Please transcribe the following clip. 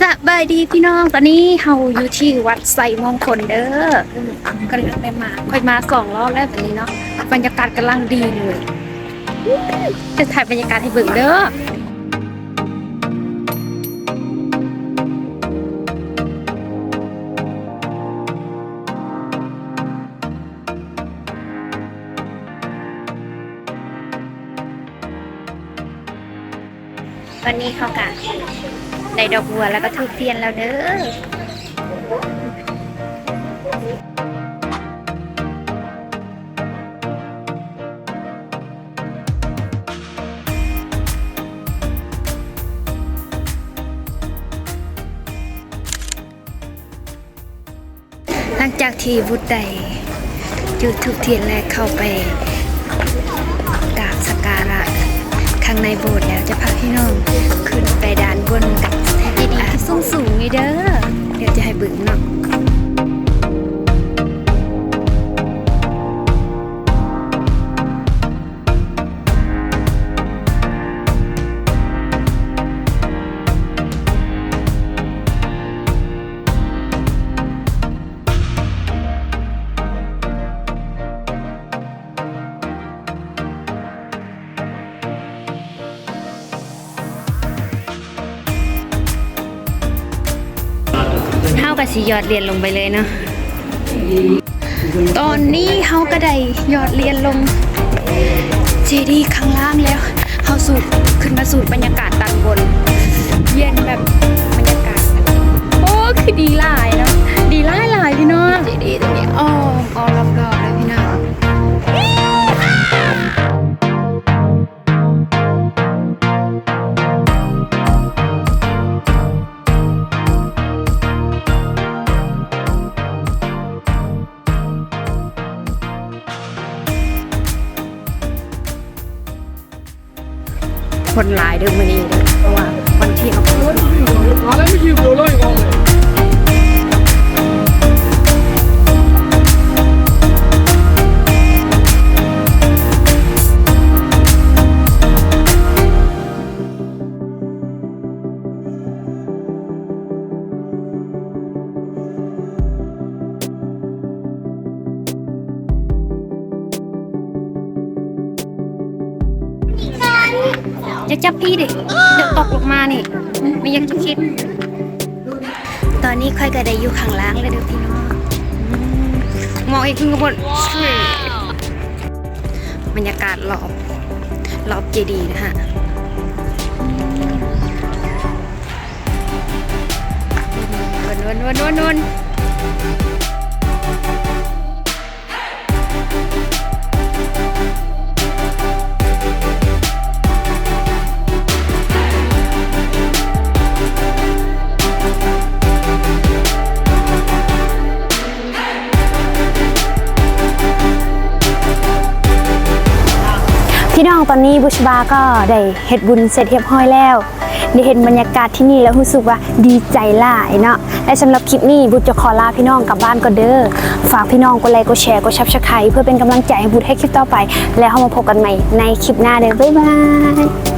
สบายดีพี่น้องตอนนี้เฮาอยู่ที่วัดไสมงคลเด้อกำลังได้มาค่อยมาสองรอบแล้วแบบนี้เนาะบรรยากาศกำลังดีเลย จะถ่ายบรรยากาศให้เบิ่งเด้อวันนี้เขากะ ได้ดอกบัวแล้วก็ทูบเทียนแล้วเด้อหลังจากที่วุฒใดจุดทุกเทียนแรกเข้าไปกราบสกการะข้างในโบสถ์แล้วจะพาพี่น้องขึ้นไปด้านบนกับ สูงสูงไงเด้อเดี๋ยวจะให้บึงเนาะ เท่ากับสิยอดเรียนลงไปเลยเนาะตอนนี้เขาก็ได้ยอดเรียนลงเจดีย์ข้างล่างแล้วเขาสูดขึ้นมาสูดบรรยากาศด้านบน เย็นแบบ คนหลายเด้อมื้อนี้เด้อเพราะว่า อย่าจับพี่ดิเดี๋ยวตกลงมานี่ ไม่อยากจะคิด ตอนนี้ค่อยก็ได้อยู่ข้างล่างเลยเด้อพี่น้องอืมมองอีกขึ้นข้างบนบรรยากาศรอบรอบเจดีย์นะฮะวนวนวนวนวน พี่น้องตอนนี้บุชบาก็ได้เฮ็ดบุญเสร็จเรียบร้อยแล้วได้เห็นบรรยากาศที่นี่แล้วรู้สึกว่าดีใจหลายเนาะและสำหรับคลิปนี้บุญจะขอลาพี่น้องกลับบ้านก็เด้อฝากพี่น้องกดไลค์กดแชร์กดชับสไครเพื่อเป็นกำลังใจให้บุญให้คลิปต่อไป แล้วเรามาพบกันใหม่ในคลิปหน้าเด้อบ๊ายบาย